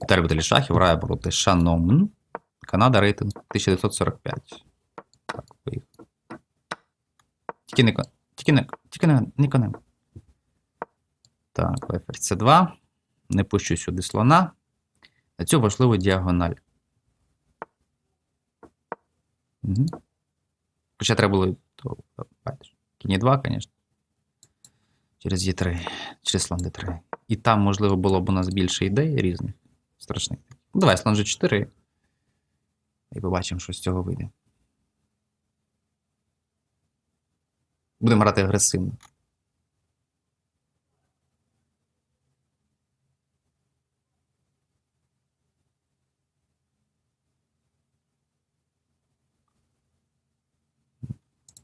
Баталій Шахів грає проти Шаномн. Канада рейтинг 1945. Так. Тільки не, тільки не, тільки не, не конем. Так, ферзь С2. Не пущу сюди слона. На цю важливу діагональ. Угу. Хоча треба було. Кінь 2, звісно. Через Е3, через слон Д3. І там, можливо, було б у нас більше ідей різних. Страшних. Ну, давай, слон G4. І побачимо, що з цього вийде. Будемо грати агресивно.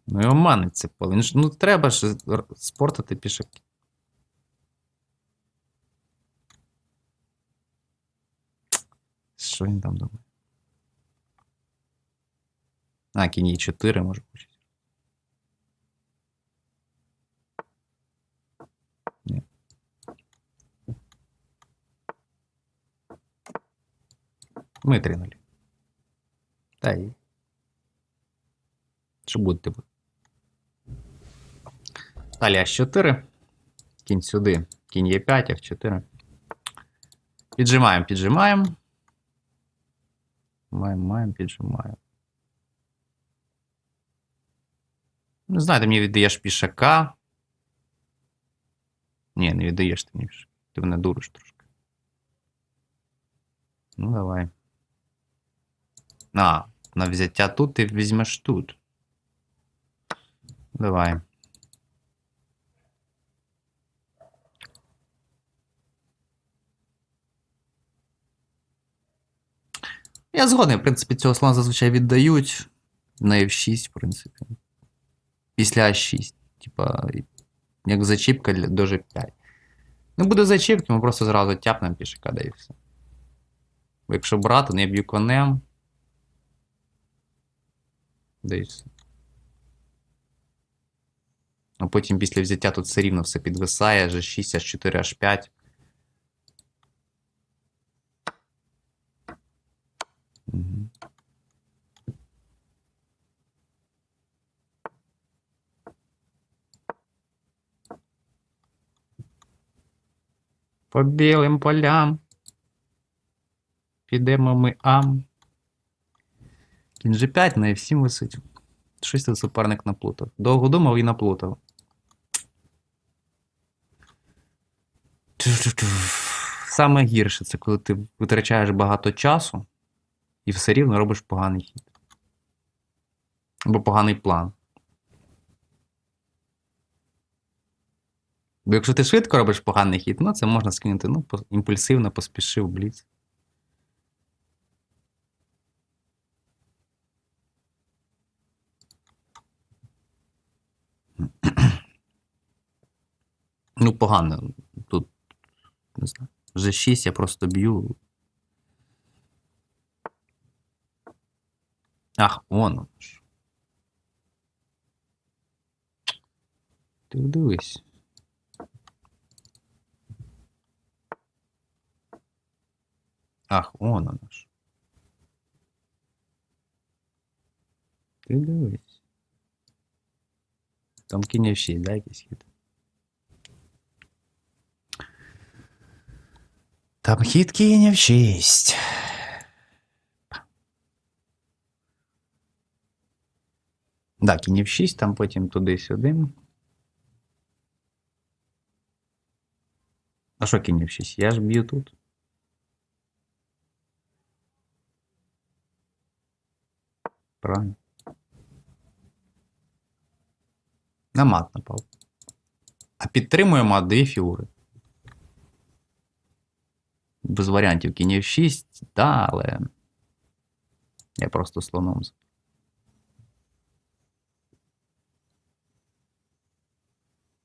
Ну його манить це поле. Ну треба ж спортити пішаки. Що він там думає? А, кінь 4 може бути. Ні. Ми 3-0. Та й. Що буде типу? Далі H4. Кінь сюди. Кінь Е5, F4. Піджимаємо, піджимаємо. Маємо, маємо, піджимаємо. Не знаю, ти мені віддаєш пішака. Ні, не віддаєш ти мені пішака. Ти мене дуриш трошки. Ну, давай. А, на взяття тут ти візьмеш тут. Давай. Я згоден, в принципі, цього слона зазвичай віддають на F6, в принципі. Після А6. Типа, як зачіпка до G5. Не буде зачіпки, ми просто зразу тяпнемо пішака, да і все. Якщо брати, то я б'ю конем. Да і все. А потім після взяття тут все рівно все підвисає, G6, H4, H5. По білим полям. Підемо ми ам. Кінь G5 на F7 висить. Щось тут суперник наплутав. Довго думав і наплутав. Саме гірше це коли ти витрачаєш багато часу і все рівно робиш поганий хід. Або поганий план. Бо якщо ти швидко робиш поганий хід, ну це можна скинути, ну, імпульсивно поспішив бліц. Ну, погано. Тут, не знаю. Вже 6 я просто б'ю. Ах, воно ж. Ти дивись. Ах, он оно ж. Ти дивись. Там кінь 6, да, якийсь хід? Там хід кінь 6. Да, кінь 6, там потім туди-сюди. А що кінь 6? Я ж б'ю тут. Правильно. На мат напав. А підтримує мат дві фігури. Без варіантів кінь 6, да, але. Я просто слоном.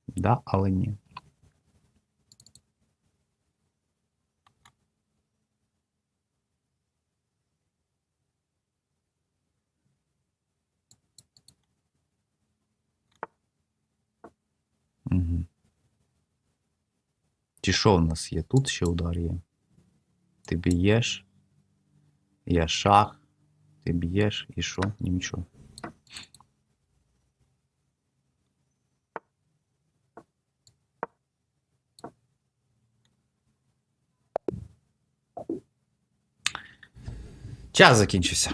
Да, але ні. Угу. Чи що в нас є? Тут ще удар є. ти б'єш. Я шах. Ти б'єш і що? Нічого. Час закінчився.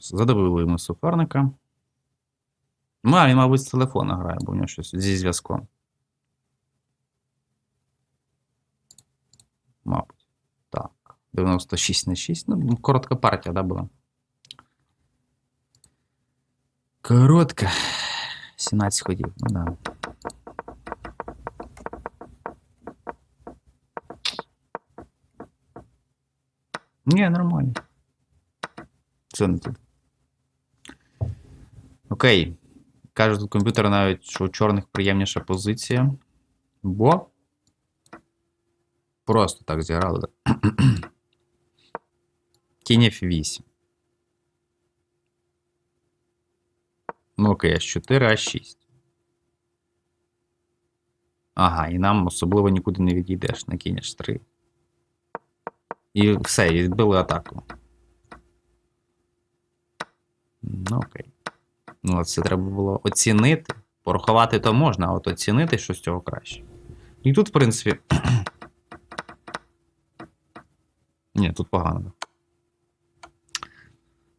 Задобили ми суперника. Ну, а він, мабуть, з телефона грає, бо в нього щось зі зв'язком. Мабуть. Так. 96 на 6. Ну, коротка партія, да, була. Коротка. 17 ходів, ну да. Ні, нормально. Це не тут. Окей. Каже тут комп'ютер навіть, що у чорних приємніша позиція. Бо. Просто так зіграли. Кінь F8. Ну окей, H4, H6. Ага, і нам особливо нікуди не відійдеш на кінь H3. І все, відбили атаку. Ну окей. Ну, це треба було оцінити. Порахувати то можна, а от оцінити, що з цього краще. І тут, в принципі. Ні, тут погано.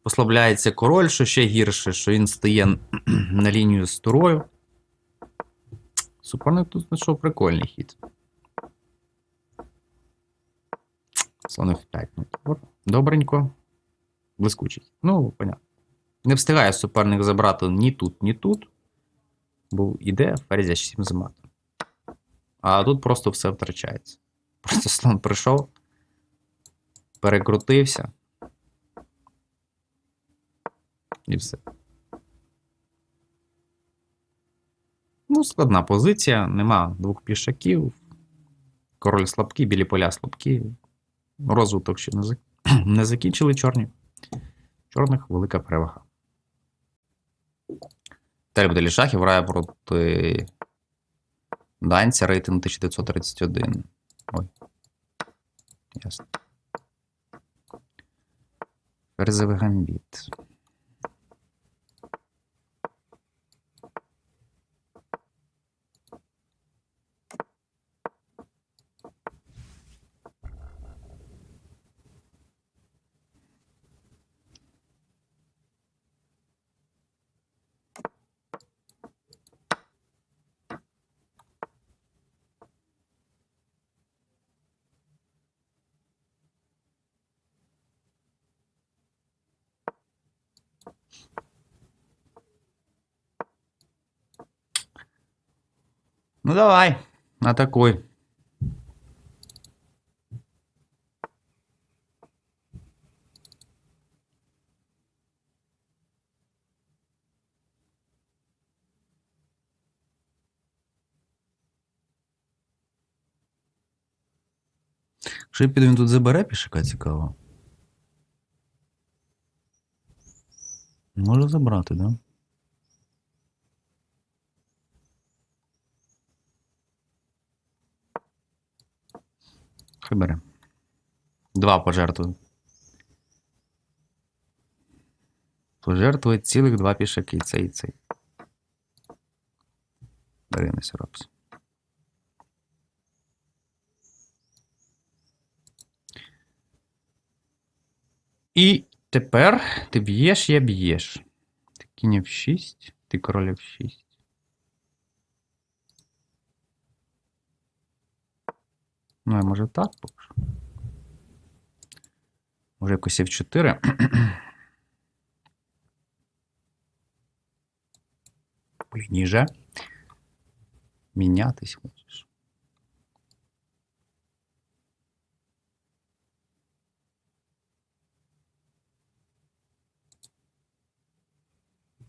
Послабляється король, що ще гірше, що він стає на лінію з турою. Суперник тут знайшов прикольний хід. Слон F5. Ну. Добренько. Блискучий. Ну, понятно. Не встигає суперник забрати ні тут, ні тут. Бо йде ферзь H7 з матом. А тут просто все втрачається. Просто слон прийшов, перекрутився. І все. Ну, складна позиція, нема двох пішаків. Король слабкий, білі поля слабкі. Розвиток ще не закінчили чорні. Чорних велика перевага. Далі буде Лішахів грає проти Данця рейтинг 1931. Ой. Ясно. Ферзевий гамбіт. Ну давай, атакуй. Якщо я він тут забере пішака цікаво. Може забрати, да? Хай бере. Два пожертвую. Пожертвує цілих два пішаки, цей і цей. Бери на сиропс. І тепер ти б'єш, я б'єш. Ти кінь F6, ти король F6. Ну, я може так поки що. Може якось F4. Ніже. Мінятись хочеш.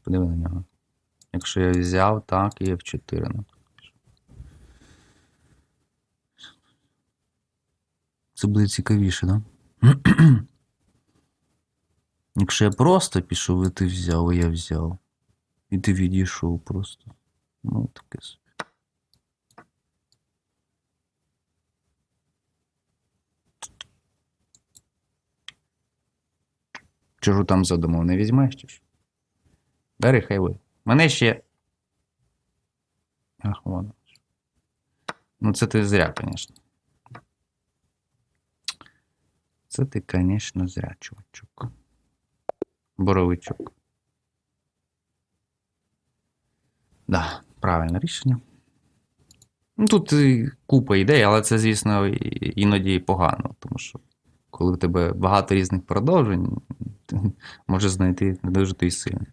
Подиви на нього. Якщо я взяв, так, і F4. Це буде цікавіше, да? Якщо я просто пішов, і ти взяв, і я взяв. І ти відійшов просто. Ну, таке собі. Чужу там задумав, не візьмеш чи ж? Бери, хай ви. Мене ще. Ах, воно. Ну, це ти зря, звісно. Це ти, звісно, зря, чувачок. Боровичок. Да, правильне рішення. Ну, тут купа ідей, але це, звісно, іноді погано, тому що коли в тебе багато різних продовжень, ти можеш знайти не дуже той сильний.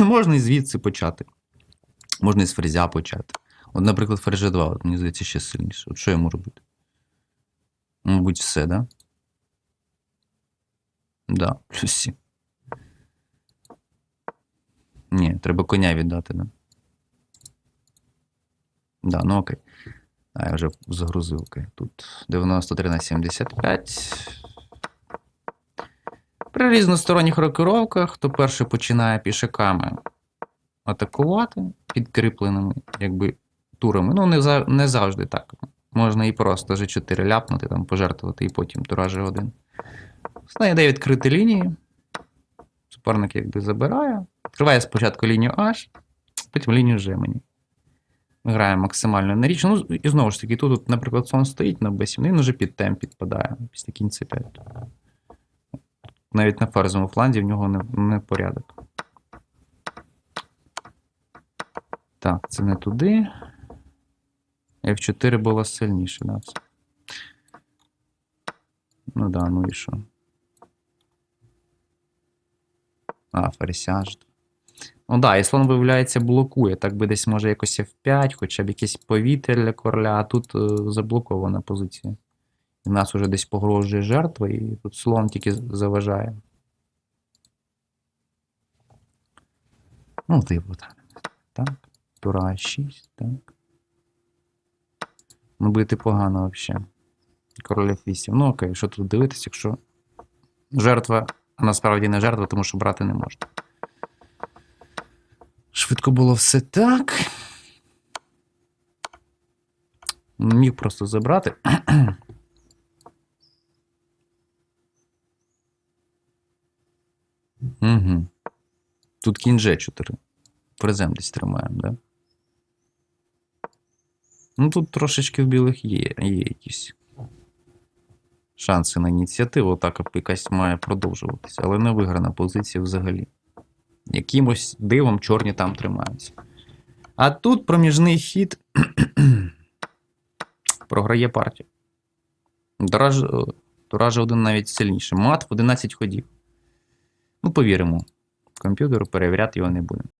Можна і звідси почати. Можна і з фрезя почати. От, наприклад, фрезя 2, от, мені здається, ще сильніше. От що я можу робити? Мабуть, все, да? Да, плюс 7. Ні, треба коня віддати, да? Да, ну окей. А, я вже загрузив, окей. Тут 93 на 75. При різносторонніх рокировках, хто перший починає пішаками атакувати підкріпленими, якби турами. Ну, не, не завжди так. Можна і просто G4 ляпнути, там, пожертвувати, і потім тура G1. Основна ідея відкрити лінії. Суперник якби забирає. Відкриває спочатку лінію H, потім лінію G мені. Ми граємо максимально на річ. Ну, і знову ж таки, тут, от, наприклад, сон стоїть на B7, він вже під темп підпадає після кінця 5. Навіть на ферзовому фланзі в нього не, не порядок. Так, це не туди. F4 було сильніше, це. Ну да, ну і що? А, ферзяж. Ну да, і слон, виявляється, блокує. Так би десь може якось F5, хоча б якесь повітря для короля, а тут е, заблокована позиція. І в нас уже десь погрожує жертва, і тут слон тільки заважає. Ну, типу, так. Так. Тура 6, так. Ну, бити погано взагалі. Король F8. Ну окей, що тут дивитися, якщо жертва, а насправді не жертва, тому що брати не можна. Швидко було все так. Міг просто забрати. Угу. Тут кінь G4. Призем десь тримаємо, да? Ну тут трошечки в білих є, є якісь шанси на ініціативу. Так якась має продовжуватися, але не виграна позиція взагалі. Якимось дивом чорні там тримаються. А тут проміжний хід програє партію. Тураж, тураж один навіть сильніше. Мат в 11 ходів. Ну, повіримо. Комп'ютеру перевіряти його не будемо.